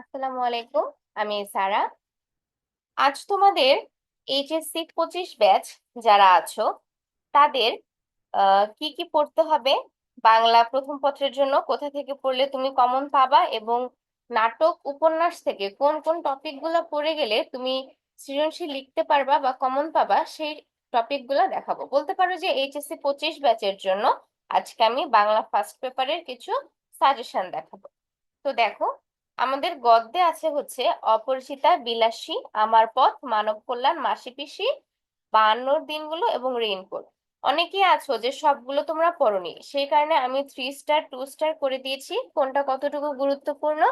আসসালামু আলাইকুম, আমি সারা। আজ তোমাদের এইচএসসি পঁচিশ ব্যাচ যারা আছো, তাদের কি কি পড়তে হবে? বাংলা প্রথম পত্রের জন্য কোথা থেকে পড়লে তুমি কমন পাবা এবং নাটক, উপন্যাস থেকে কোন কোন টপিকগুলো পড়ে গেলে তুমি সৃজনশীল লিখতে পারবা বা কমন পাবা, সেই টপিকগুলো দেখাবো। বলতে পারো যে এইচএসসি পঁচিশ ব্যাচের জন্য আজকে আমি বাংলা ফার্স্ট পেপারের কিছু সাজেশন দেখাবো। তো দেখো আমাদের গদ্যে আছে হচ্ছে, অপরিচিতা, বিলাসী, আমার পথ, মানব কল্যাণ, মাসি পিসি বায়ান্নর দিনগুলো এবং রেইনকোট অনেকেই আছো যে সবগুলো তোমরা পড়োনি। সেই কারণে আমি থ্রি স্টার টু স্টার করে দিয়েছি। কোনটা কতটুকু গুরুত্বপূর্ণ?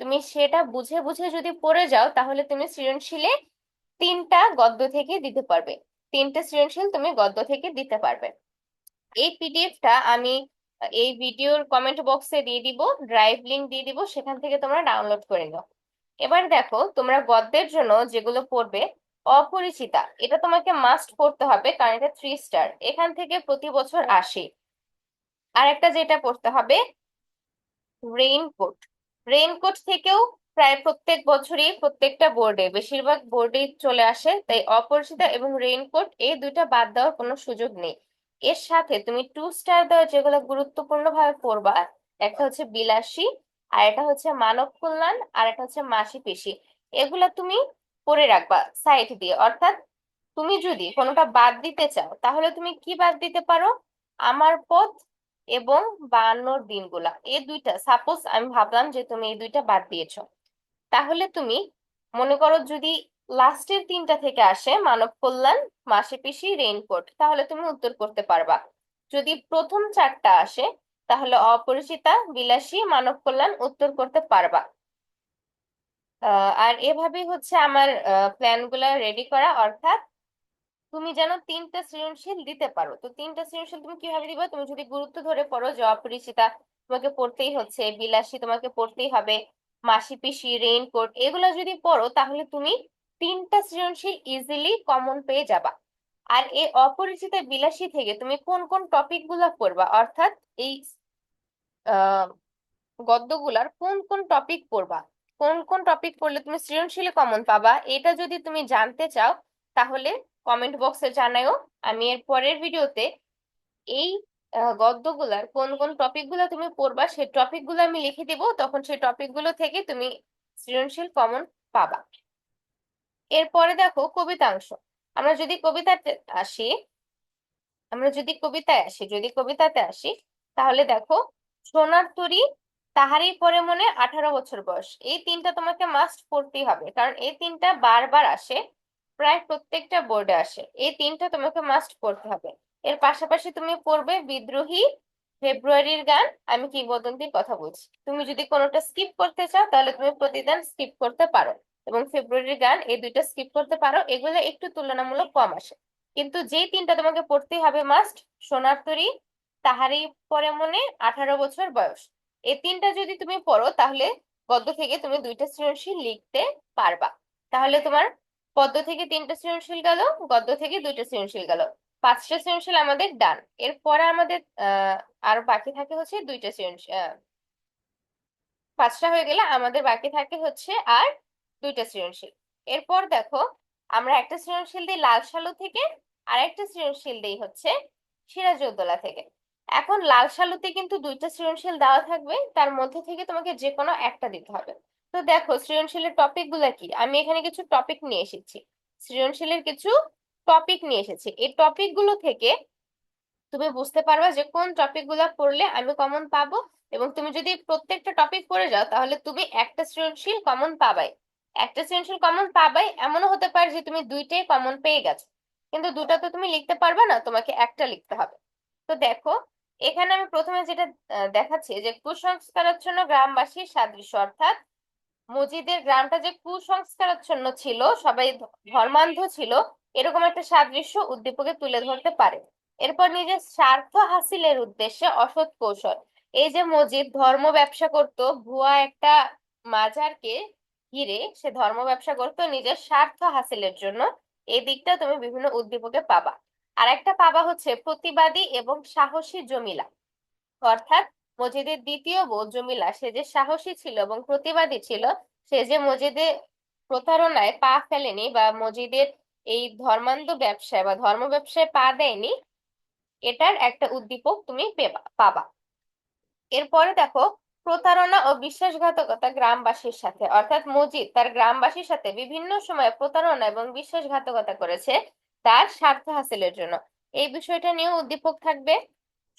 তুমি সেটা বুঝে বুঝে যদি পড়ে যাও, তাহলে তুমি সৃজনশীলে তিনটা গদ্য থেকে দিতে পারবে। তিনটা সৃজনশীল তুমি গদ্য থেকে দিতে পারবে। এই পিডিএফটা আমি এই ভিডিওর কমেন্ট বক্সে দিয়ে দিব ড্রাইভ লিংক দিয়ে দিব, সেখান থেকে তোমরা ডাউনলোড করে নাও। এবার দেখো, তোমরা গদ্যের জন্য যেগুলো পড়বে, অপরিচিতা, এটা তোমাকে মাস্ট পড়তে হবে, কারণ এটা থ্রি স্টার এখান থেকে প্রতি বছর আসে। আর একটা যেটা পড়তে হবে রেইনকোট রেইনকোট থেকেও প্রায় প্রত্যেক বছরই প্রত্যেকটা বোর্ডে বেশিরভাগ বোর্ডেই চলে আসে, তাই অপরিচিতা এবং রেইনকোট এই দুইটা বাদ দেওয়ার কোনো সুযোগ নেই। এর সাথে তুমি টু স্টার দেওয়া যেগুলো গুরুত্বপূর্ণ ভাবে পড়বা, একটা হচ্ছে বিলাসী আর এটা হচ্ছে মানব কল্যাণ আর একটা হচ্ছে মাসি পিসি এগুলা তুমি পড়ে রাখবা সাইড দিয়ে। অর্থাৎ তুমি যদি কোনোটা বাদ দিতে চাও, তাহলে তুমি কি বাদ দিতে পারো? আমার পথ এবং বায়ান্নর দিনগুলা, এই দুইটা। সাপোজ আমি ভাবলাম যে তুমি এই দুইটা বাদ দিয়েছ। তাহলে তুমি মনে করো যদি লাস্টের তিনটা থেকে আসে মানব কল্যাণ, মাসি পিসি, রেইনকোট। তাহলে তুমি উত্তর করতে পারবা। যদি প্রথম চারটা আসে, তাহলে অপরিচিতা, বিলাসী, মানব কল্যাণ উত্তর করতে পারবা। আর এভাবেই হচ্ছে আমার প্ল্যানগুলা রেডি করা। অর্থাৎ তুমি যেন তিনটা সৃজনশীল দিতে পারো। তো তিনটা সৃজনশীল তুমি কীভাবে দিবে? তুমি যদি গুরুত্ব ধরে পড়ো যে অপরিচিতা, তোমাকে পড়তেই হচ্ছে, বিলাসী তোমাকে পড়তেই হবে, মাসি পিসি, রেইনকোট, এগুলো যদি পড়ো, তাহলে তুমি তিনটা সৃজনশীল ইজিলি কমন পেয়ে যাবা। আর এই অপরিচিত বিলাসী থেকে তুমি কোন কোন টপিকগুলা পড়বা? অর্থাৎ এই গদ্যগুলার কোন কোন টপিক পড়বা? কোন কোন টপিক পড়লে তুমি সৃজনশীলে কমন পাবা? এটা যদি তুমি জানতে চাও, তাহলে কমেন্ট বক্সে জানাও আমি এর পরের ভিডিওতে এই গদ্যগুলার কোন কোন টপিকগুলা তুমি পড়বা, সেই টপিকগুলো আমি লিখে দিব। তখন সেই টপিকগুলো থেকে তুমি সৃজনশীল কমন পাবা। এরপরে দেখো কবিতাংশ। আমরা যদি কবিতাতে আসি, আমরা যদি কবিতায় আসি, যদি কবিতাতে আসি, তাহলে দেখো, সোনার তরী তাহারই পরে মনে আঠারো বছর বয়স। এই তিনটা তোমাকে মাস্ট পড়তেই হবে, কারণ এই তিনটা বারবার আসে, প্রায় প্রত্যেকটা বোর্ডে আসে। এই তিনটা তোমাকে মাস্ট পড়তে হবে। এর পাশাপাশি তুমি পড়বে বিদ্রোহী ফেব্রুয়ারির গান, আমি কিংবদন্তির কথা বলছি। তুমি যদি কোনোটা স্কিপ করতে চাও, তাহলে তুমি প্রতিদিন স্কিপ করতে পারো। এবং ফেব্রুয়ারির গান এই দুইটা স্কিপ করতে পারো, এগুলো একটু তুলনামূলক কম আসে। কিন্তু যেই তিনটা তোমাকে পড়তে হবে মাস্ট সোনার তরী, তাহারই পরে মনে আঠারো বছর বয়স। এই তিনটা যদি তুমি পড়ো, তাহলে গদ্য থেকে তুমি দুইটা সৃজনশীল লিখতে পারবা। তাহলে তোমার পদ্য থেকে তিনটা সৃজনশীল গেল, গদ্য থেকে দুইটা সৃজনশীল গেল। পাঁচটা সৃজনশীল আমাদের ডান এরপরে আমাদের, আহ, আর বাকি থাকে হচ্ছে দুইটা সৃজনশীল পাঁচটা হয়ে গেলে আমাদের বাকি থাকে হচ্ছে আর দুইটা সৃজনশীল। এরপর দেখো, আমরা একটা সৃজনশীল দিই লাল সালু থেকে আর একটা সৃজনশীল দিই হচ্ছে সিরাজউদ্দৌলা থেকে। এখন লাল সালুতে কিন্তু দুইটা সৃজনশীল দেওয়া থাকবে, তার মধ্যে থেকে তোমাকে যে কোনো একটা দিতে হবে। তো দেখো, সৃজনশীলের টপিকগুলা কি? আমি এখানে কিছু টপিক নিয়ে এসেছি। সৃজনশীলের কিছু টপিক নিয়ে এসেছি। এই টপিকগুলো থেকে তুমি বুঝতে পারবা যে কোন টপিকগুলা পড়লে আমি কমন পাবো এবং তুমি যদি প্রত্যেকটা টপিক পড়ে যাও, তাহলে তুমি একটা সৃজনশীল কমন পাবাই। একটা সৃজনশীল কমন পাবাই, এমনও হতে পারে যে তুমি দুইটাই কমন পেয়ে গেছো। কিন্তু দুটা তো তুমি লিখতে পারবে না, তোমাকে একটা লিখতে হবে। তো দেখো, এখানে আমি প্রথমে যেটা দেখাচ্ছি যে কুসংস্কারাচ্ছন্ন গ্রামবাসীর সাদৃশ্য, অর্থাৎ মসজিদের গ্রামটা যে কুসংস্কারাচ্ছন্ন ছিল, সবাই ধর্মান্ধ ছিল, এরকম একটা সাদৃশ্য উদ্দীপকে তুলে ধরতে পারে। এরপর নিজের স্বার্থ হাসিলের উদ্দেশ্যে অসৎ কৌশল। এই যে মসজিদ ধর্ম ব্যবসা করত, ভুয়া একটা মাজারকে ঘিরে সে ধর্ম ব্যবসা করতো নিজের স্বার্থ হাসিলের জন্য। এই দিকটা তুমি বিভিন্ন উদ্দীপকে পাবা। আর একটা পাবা হচ্ছে প্রতিবাদী এবং সাহসী জমিলা। অর্থাৎ মজিদের দ্বিতীয় বউ জমিলা, সে যে সাহসী ছিল এবং প্রতিবাদী ছিল, সে যে মজিদে প্রতারণায় পা ফেলেনি বা মসজিদের এই ধর্মান্ধ ব্যবসায় বা ধর্ম ব্যবসায় পা দেয়নি, এটার একটা উদ্দীপক তুমি পাবা। এরপরে দেখো প্রতারণা ও বিশ্বাসঘাতকতা গ্রামবাসীর সাথে। অর্থাৎ মজিদ তার গ্রামবাসীর সাথে বিভিন্ন সময়ে প্রতারণা এবং বিশ্বাসঘাতকতা করেছে তার স্বার্থ হাসিলের জন্য। এই বিষয়টা নিয়েও উদ্দীপক থাকবে।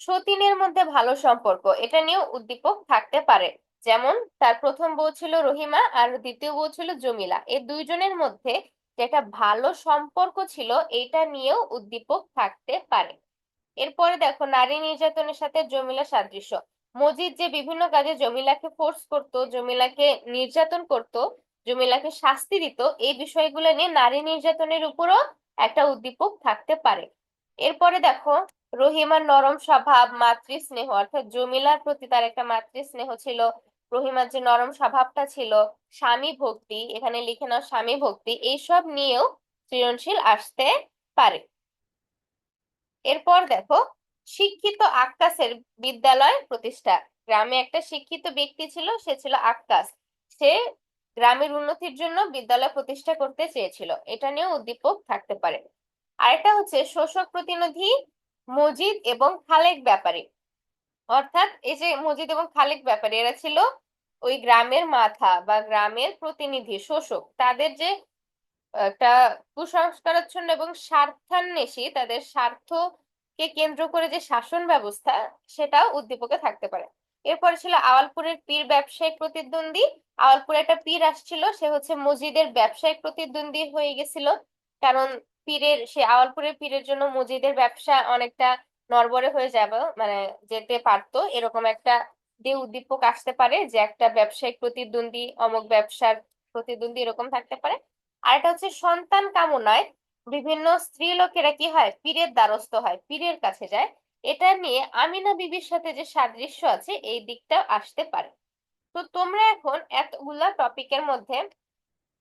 সতীনের মধ্যে ভালো সম্পর্ক, এটা নিয়েও উদ্দীপক থাকতে পারে। যেমন তার প্রথম বউ ছিল রহিমা আর দ্বিতীয় বউ ছিল জমিলা। এই দুইজনের মধ্যে যেটা ভালো সম্পর্ক ছিল, এটা নিয়েও উদ্দীপক থাকতে পারে। এরপরে দেখো, নারী নির্যাতনের সাথে জমিলা সাদৃশ্য। মজিদ যে বিভিন্ন কাজে জমিলাকে ফোর্স করত, জমিলাকে নির্যাতন করত, জমিলাকে শাস্তি দিত, এই বিষয়গুলো নিয়ে নারী নির্যাতনের উপরও একটা উদ্দীপক থাকতে পারে। এরপরে দেখো রহিমার নরম স্বভাব মাতৃ স্নেহ অর্থাৎ জমিলার প্রতি তার একটা মাতৃ স্নেহ ছিল। রহিমার যে নরম স্বভাবটা ছিল, স্বামী ভক্তি, এখানে লিখে নাও স্বামী ভক্তি, এইসব নিয়েও সৃজনশীল আসতে পারে। এরপর দেখো শিক্ষিত আক্কাসের বিদ্যালয় প্রতিষ্ঠা। গ্রামে একটা শিক্ষিত ব্যক্তি ছিল, সে ছিল আক্কাস সে গ্রামের উন্নতির জন্য বিদ্যালয় প্রতিষ্ঠা করতে চেয়েছিল। এটা নিয়েও উদ্দীপক থাকতে পারে। আরেকটা হচ্ছে শোষক প্রতিনিধি মজিদ এবং খালেক ব্যাপারী। অর্থাৎ এই যে মজিদ এবং খালেক ব্যাপারী, এরা ছিল ওই গ্রামের মাথা বা গ্রামের প্রতিনিধি, শোষক। তাদের যে একটা কুসংস্কারাচ্ছন্ন এবং স্বার্থান্বেষী, তাদের স্বার্থকে কেন্দ্র করে যে শাসন ব্যবস্থা, সেটাও উদ্দীপকে থাকতে পারে। এরপরে ছিল আওয়ালপুরের পীর ব্যবসায়িক প্রতিদ্বন্দ্বী। আওয়ালপুরে একটা পীর আসছিল, সে হচ্ছে মসজিদের ব্যবসায়িক প্রতিদ্বন্দ্বী হয়ে গেছিল। কারণ পীরের, সে আওয়ালপুরের পীরের জন্য মসজিদের ব্যবসা অনেকটা নড়বড়ে হয়ে যাবে মানে যেতে পারতো। এরকম একটা দিয়ে উদ্দীপক আসতে পারে যে একটা ব্যবসায়িক প্রতিদ্বন্দ্বী অমুক ব্যবসার প্রতিদ্বন্দ্বী এরকম থাকতে পারে। আর এটা হচ্ছে সন্তান কামনায় বিভিন্ন স্ত্রী লোকেরা কি হয়? পীরের দ্বারস্থ হয়, পীরের কাছে যায়। এটা নিয়ে আমিনা বিবির সাথে যে সাদৃশ্য আছে, এই দিকটা আসতে পারে। তো তোমরা এখন এতগুলা টপিকের মধ্যে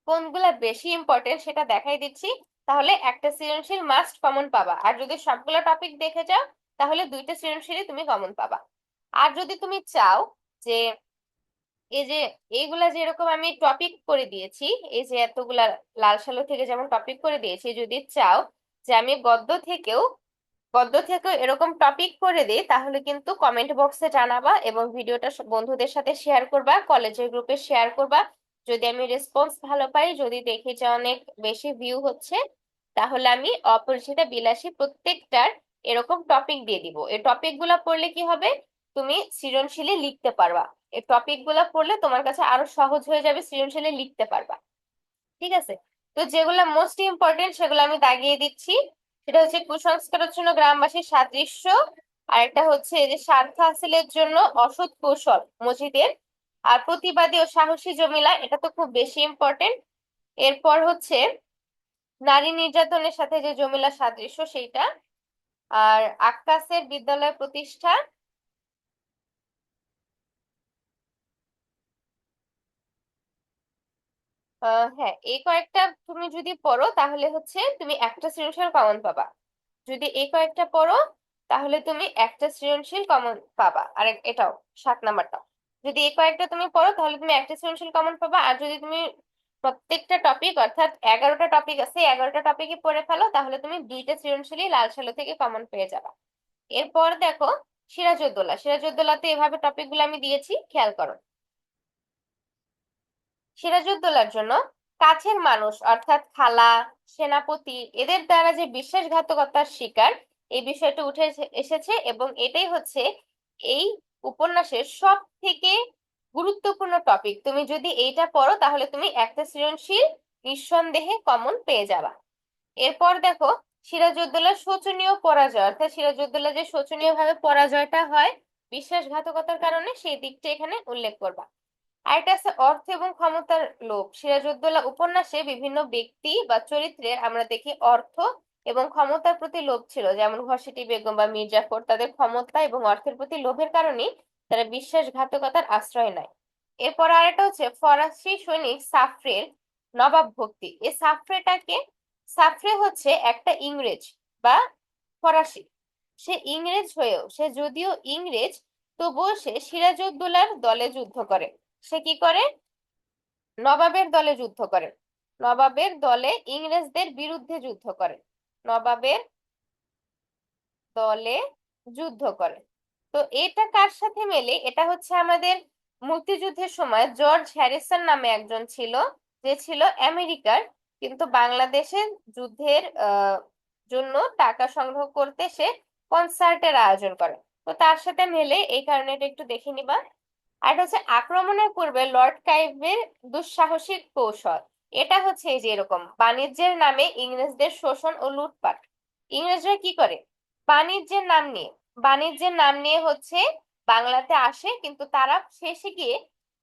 কোনগুলা বেশি ইম্পর্টেন্ট সেটা দেখাই দিচ্ছি। তাহলে একটা সৃজনশীল মাস্ট কমন পাবা। আর যদি সবগুলো টপিক দেখে যাও, তাহলে দুইটা সৃজনশীলই তুমি কমন পাবা। আর যদি তুমি চাও যে এই যে এইগুলা যেরকম আমি টপিক করে দিয়েছি, এই যে এতগুলা লাল সালো থেকে যেমন টপিক করে দিয়েছি, যদি চাও যে আমি গদ্য থেকেও গদ্য থেকেও এরকম টপিক করে দিই, তাহলে কিন্তু কমেন্ট বক্সে জানাবা এবং ভিডিওটা বন্ধুদের সাথে শেয়ার করবা কলেজের গ্রুপে শেয়ার করবা। যদি আমি রেসপন্স ভালো পাই, যদি দেখি যে অনেক বেশি ভিউ হচ্ছে, তাহলে আমি অপরিচিতা বিলাসী প্রত্যেকটার এরকম টপিক দিয়ে দিব। এই টপিকগুলা পড়লে কি হবে? তুমি সৃজনশীলে লিখতে পারবা। টপিকগুলা পড়লে তোমার কাছে আরও সহজ হয়ে যাবে, সৃজনশীলে লিখতে পারবা। ঠিক আছে? তো যেগুলো মোস্ট ইম্পর্টেন্ট সেগুলো আমি দাগিয়ে দিচ্ছি। সেটা হচ্ছে কুসংস্কারাচ্ছন্ন গ্রামবাসীর সাদৃশ্য, আর একটা হচ্ছে যে স্বার্থ হাসিলের জন্য অসৎ কৌশল মসজিদের। আর প্রতিবাদী ও সাহসী জমিলা, এটা তো খুব বেশি ইম্পর্টেন্ট এরপর হচ্ছে নারী নির্যাতনের সাথে যে জমিলা সাদৃশ্য, সেইটা। আর আক্কাসের বিদ্যালয় প্রতিষ্ঠা হ্যাঁ এই কয়েকটা তুমি যদি পড়ো, তাহলে হচ্ছে তুমি একটা সৃজনশীল কমন পাবা। যদি এই কয়েকটা পড়ো, তাহলে তুমি একটা সৃজনশীল কমন পাবা। আর এটাও, সাত নাম্বারটাও। যদি এই কয়েকটা তুমি পড়ো, তাহলে তুমি একটা সৃজনশীল কমন পাবা। আর যদি তুমি প্রত্যেকটা টপিক অর্থাৎ এগারোটা টপিক আছে এগারোটা টপিকই পড়ে ফেলো, তাহলে তুমি দুইটা সৃজনশীলই লাল সালো থেকে কমন পেয়ে যাবা। এরপর দেখো, সিরাজউদ্দৌলা। সিরাজউদ্দৌলাতে এভাবে টপিকগুলো আমি দিয়েছি, খেয়াল করো। সিরাজউদ্দৌলার জন্য কাছের মানুষ, অর্থাৎ খালা, সেনাপতি, এদের দ্বারা যে বিশ্বাসঘাতকতার শিকার, এই বিষয়টা উঠে এসেছে এবং এটাই হচ্ছে এই উপন্যাসের সব থেকে গুরুত্বপূর্ণ টপিক তুমি যদি এইটা পড়ো, তাহলে তুমি একটা সৃজনশীল, নিঃসন্দেহে কমন পেয়ে যাবা। এরপর দেখো, সিরাজউদ্দৌলার শোচনীয় পরাজয়, অর্থাৎ সিরাজউদ্দৌলা যে শোচনীয় ভাবে পরাজয়টা হয় বিশ্বাসঘাতকতার কারণে সেই দিকটা এখানে উল্লেখ করবা। আরেকটা আছে অর্থ এবং ক্ষমতার লোভ। সিরাজউদ্দৌলা উপন্যাসে বিভিন্ন ব্যক্তি বা চরিত্রের আমরা দেখি অর্থ এবং ক্ষমতার প্রতি লোভ ছিল। যেমন ঘসেটি বেগম বা মির্জাফর তাদের ক্ষমতা এবং অর্থের প্রতি লোভের কারণেই তারা বিশ্বাসঘাতকতার আশ্রয় নেয়। এরপর আরেকটা হচ্ছে ফরাসি সৈনিক সাফরের নবাব ভক্তি। এই সাফরেটাকে সাফরে হচ্ছে একটা ইংরেজ বা ফরাসি। সে ইংরেজ হয়েও, সে যদিও ইংরেজ, তবুও সে সিরাজউদ্দৌলার দলে যুদ্ধ করে। সে কি করে? নবাবের দলে যুদ্ধ করেন নবাবের দলে ইংরেজদের বিরুদ্ধে যুদ্ধ করেন নবাবের দলে যুদ্ধ করে। তো এটা কার সাথে মেলে? এটা হচ্ছে আমাদের মুক্তিযুদ্ধের সময় জর্জ হ্যারিসন নামে একজন ছিল, যে ছিল আমেরিকার। কিন্তু বাংলাদেশের যুদ্ধের জন্য টাকা সংগ্রহ করতে সে কনসার্টের আয়োজন করে। তো তার সাথে মেলে, এই কারণে এটা একটু দেখে নিবা। আর হচ্ছে আক্রমণের পূর্বে লর্ড ক্লাইভের দুঃসাহসিক কৌশল। এটা হচ্ছে এই যে এরকম, বাণিজ্যের নামে ইংরেজদের শোষণ ও লুটপাট। ইংরেজরা কি করে? বাণিজ্যের নাম নিয়ে, বাণিজ্যের নাম নিয়ে হচ্ছে বাংলাতে আসে, কিন্তু তারা শেষে গিয়ে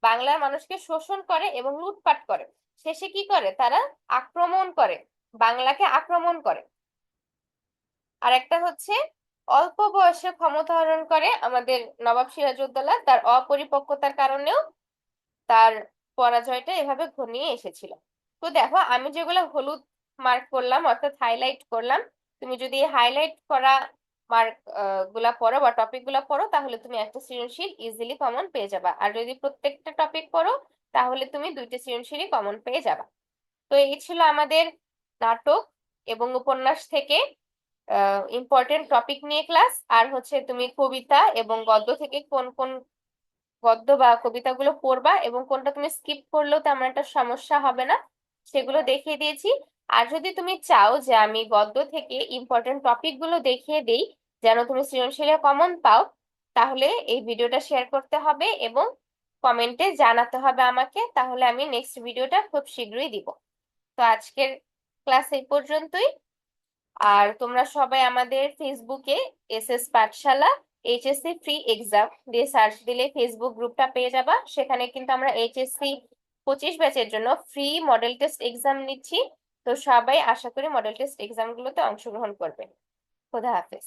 বাংলার মানুষকে শোষণ করে এবং লুটপাট করে। শেষে কি করে? তারা আক্রমণ করে, বাংলাকে আক্রমণ করে। আর একটা হচ্ছে অল্প বয়সে ক্ষমতা হরণ করে আমাদের নবাব সিরাজউদ্দৌলা তার অপরিপক্কতার কারণেও তার পরাজয়টা এভাবে ঘনিয়ে এসেছিল। তো দেখো, আমি যেগুলো হলুদ মার্ক করলাম, অর্থাৎ হাইলাইট করলাম, তুমি যদি হাইলাইট করা মার্কগুলা পড়ো বা টপিকগুলা পড়ো, তাহলে তুমি একটা সৃজনশীল ইজিলি কমন পেয়ে যাবা। আর যদি প্রত্যেকটা টপিক পড়ো, তাহলে তুমি দুইটা সৃজনশীলই কমন পেয়ে যাবা। তো এই ছিল আমাদের নাটক এবং উপন্যাস থেকে ইম্পর্টেন্ট টপিক নিয়ে ক্লাস আর হচ্ছে তুমি কবিতা এবং গদ্য থেকে কোন কোন গদ্য বা কবিতাগুলো পড়বা এবং কোনটা তুমি স্কিপ করলেও তেমন একটা সমস্যা হবে না। সেগুলো দেখিয়ে দিয়েছি। আর যদি তুমি চাও যে আমি গদ্য থেকে ইম্পর্টেন্ট টপিকগুলো দেখিয়ে দেই, যেন তুমি সৃজনশীলে কমন পাও, তাহলে এই ভিডিওটা শেয়ার করতে হবে এবং কমেন্টে জানাতে হবে আমাকে। তাহলে আমি নেক্সট ভিডিওটা খুব শীঘ্রই দিব। তো আজকের ক্লাস এই পর্যন্তই। আর তোমরা সবাই আমাদের ফেসবুকে S S Pathshala HSC free exam দিয়ে সার্চ দিলে ফেসবুক গ্রুপটা পেয়ে যাবা। সেখানে কিন্তু আমরা এইচএসসি পঁচিশ ব্যাচের জন্য ফ্রি মডেল টেস্ট এক্সাম নিচ্ছি। তো সবাই আশা করি মডেল টেস্ট এক্সাম গুলোতে অংশগ্রহণ করবে। খোদা হাফেজ।